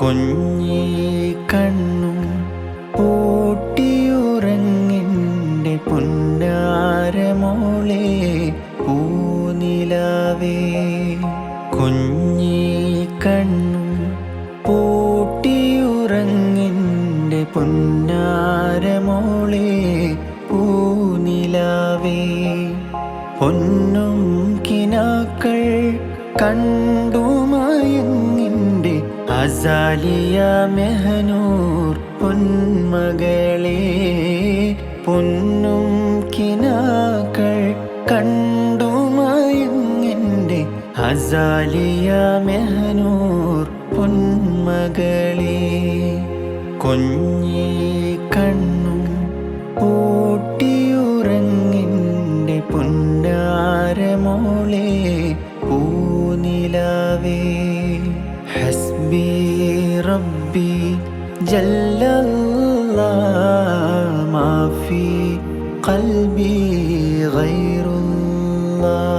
കുഞ്ഞി കണ്ണും കണ്ണും പൂട്ടിയുറങ്ങിന്റെ പുന്നാരമോളെ പൂനിലാവേ. പൊന്നും കിനാക്കൾ കണ്ടുമയങ്ങിന്റെ അസാലിയ മെഹനൂർ പൊന്മകളെ. പൊന്നും കിനാക്കൾ കണ്ടുമയങ്ങിന്റെ അസാലിയ മെഹനൂർ പൊന്മകളെ കുഞ്ഞി കണ്ണും പൂട്ടിയുറങ്ങിൻ്റെ പുന്നാരമോളെ പൂനിലാവേ ഹസ്ബി റബ്ബി ജല്ലല്ലാ മാഫി قلبي غير الله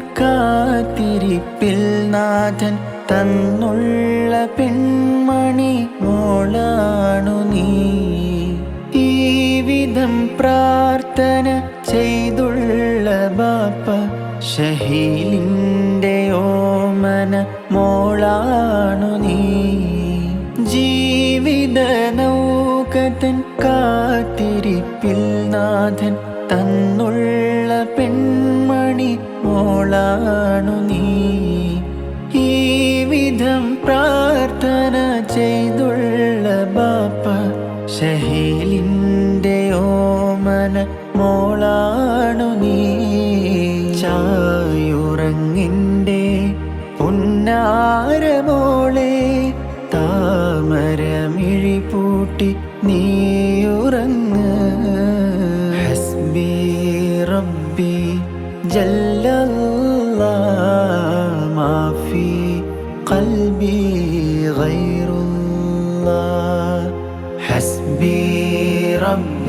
കാത്തിരിപ്പിൽ നാഥൻ തന്നുള്ള പെൺമണി മോളാണു നീ. ഈ വിധം പ്രാർത്ഥന ചെയ്തുള്ള ബാപ്പ ഷഹീലിന്റെ ഓമന മോളാണു നീ. ജീവിത നൗകതൻ കാത്തിരിപ്പിൽ നാഥൻ തന്നുള്ള മോളാണു നീ. ഈ പ്രാർത്ഥന ചെയ്തുള്ള ബാപ്പ ഷഹീലിന്റെ ഓമന മോളാണു നീ. ചായുറങ്ങിന്റെ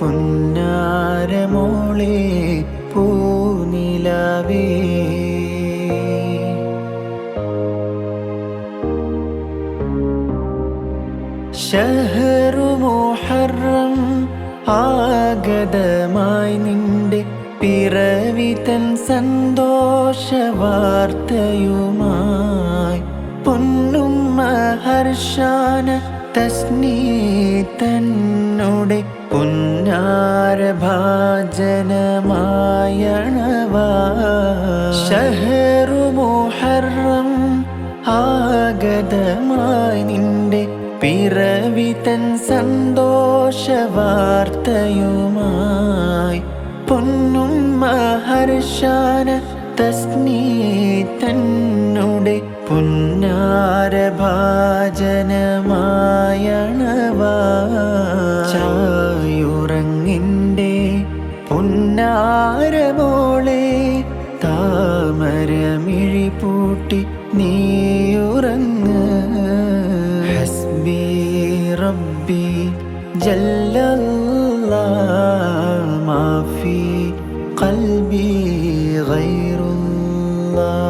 പുന്നാരമോളെ പൂനിലാവേ. ഷഹറുമോഹറം ആഗതമായി നിന്റെ പിറവിതൻ സന്തോഷ വാർത്തയുമായി പൊന്നും ഹർഷാന തസ്നീ തന്നുടെ ഷഹറു മുഹറം ആഗതമായി നിന്റെ പിറവി തൻ സന്തോഷ വാർത്തയുമായി പൊന്നും ഹർഷാന തസ്നീ തന്നുടെ പുന്നാരഭാജനമായണവായുറങ്ങിന്റെ പുന്നാരമോളെ താമരമിഴി പൂട്ടി നീയുറങ്ങ്. ഹസ്ബി റബ്ബി ജല്ല മാഫി കൽബി غير الله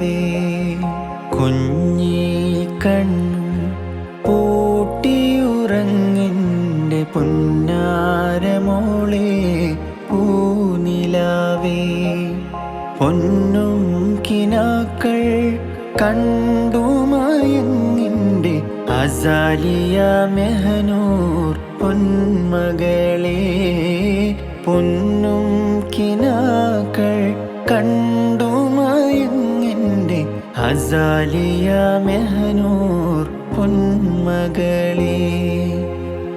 പൂനിലാവേ കുഞ്ഞി കണ്ണും പൂട്ടിയുറങ്ങിന്റെ പൊന്നാരമോളെ പൂനിലാവേ. പൊന്നും കിനാക്കൾ കണ്ടുമയങ്ങിന്റെ അസാലിയ മെഹനൂർ പൊന്മകളെ. പൊന്നും കിനാക്കൾ കണ്ടുമയങ്ങിന്റെ അസാലിയ മെഹനൂർ പൊന്മകളെ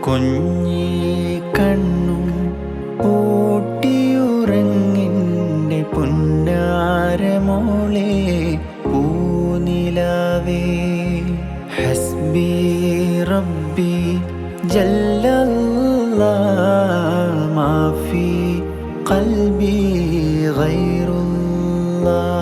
കുഞ്ഞി കണ്ണും പൂട്ടിയുറങ്ങിൻ്റെ പുന്നാരമോളെ പൂനിലാവേ ഹസ്ബി റബ്ബി ജല്ലല്ലാ മാഫി قلبي غير الله